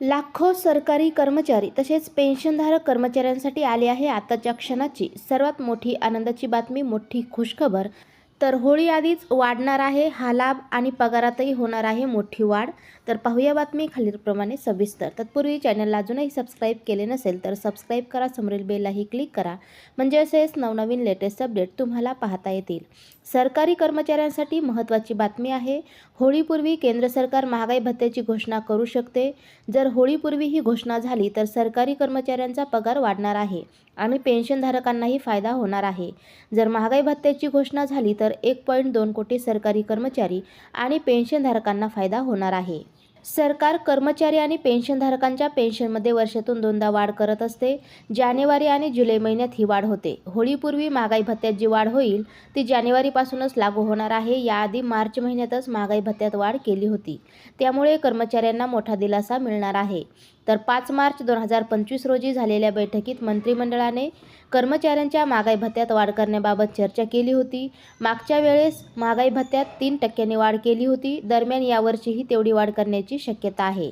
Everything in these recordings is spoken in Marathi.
लाखो सरकारी कर्मचारी तसेच पेन्शनधारक कर्मचाऱ्यांसाठी आली आहे. आताच्या क्षणाची सर्वात मोठी आनंदाची बातमी मोठी खुशखबर तर होळी आधीच वाढणार आहे हा लाभ आणि पगारातही होणार आहे मोठी वाढ. तर पाहूया बातमी खालीलप्रमाणे सविस्तर. तत्पूर्वी चॅनलला अजूनही सबस्क्राईब केले नसेल तर सबस्क्राईब करा समोरील बेललाही क्लिक करा. म्हणजे असेच नवनवीन लेटेस्ट अपडेट तुम्हाला पाहता येतील. सरकारी कर्मचाऱ्यांसाठी महत्त्वाची बातमी आहे होळीपूर्वी केंद्र सरकार महागाई भत्त्याची घोषणा करू शकते. जर होळीपूर्वी ही घोषणा झाली तर सरकारी कर्मचाऱ्यांचा पगार वाढणार आहे आणि पेन्शनधारकांनाही फायदा होणार आहे. जर महागाई भत्त्याची घोषणा झाली तर एक पॉईंट दोन कोटी सरकारी कर्मचारी आणि पेन्शनधारकांना फायदा होणार आहे. सरकार कर्मचारी आणि पेन्शनधारकांच्या पेन्शनमध्ये वर्षातून दोनदा वाढ करत असते. जानेवारी आणि जुलै महिन्यात ही वाढ होते. होळीपूर्वी महागाई भत्त्यात जी वाढ होईल ती जानेवारीपासूनच लागू होणार आहे. याआधी मार्च महिन्यातच महागाई भत्त्यात वाढ केली होती. त्यामुळे कर्मचाऱ्यांना मोठा दिलासा मिळणार आहे. तर पाच मार्च दोन हजार पंचवीस रोजी झालेल्या बैठकीत मंत्रिमंडळाने कर्मचाऱ्यांच्या महागाई भत्त्यात वाढ करण्याबाबत चर्चा केली होती. मागच्या वेळेस महागाई भत्त्यात तीन टक्क्यांनी वाढ केली होती. दरम्यान यावर्षीही तेवढी वाढ करण्याची शक्यता आहे.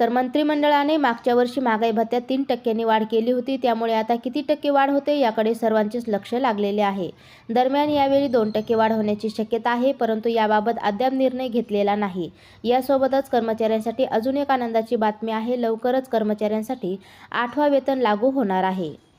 तर मंत्रिमंडळाने मागच्या वर्षी महागाई भत्त्यात तीन टक्क्यांनी वाढ केली होती. त्यामुळे आता किती टक्के वाढ होते याकडे सर्वांचेच लक्ष लागलेले आहे. दरम्यान यावेळी दोन टक्के वाढ होण्याची शक्यता आहे परंतु याबाबत अद्याप निर्णय घेतलेला नाही. यासोबतच कर्मचाऱ्यांसाठी अजून एक आनंदाची बातमी आहे. लवकरच कर्मचाऱ्यांसाठी आठवा वेतन लागू होणार आहे.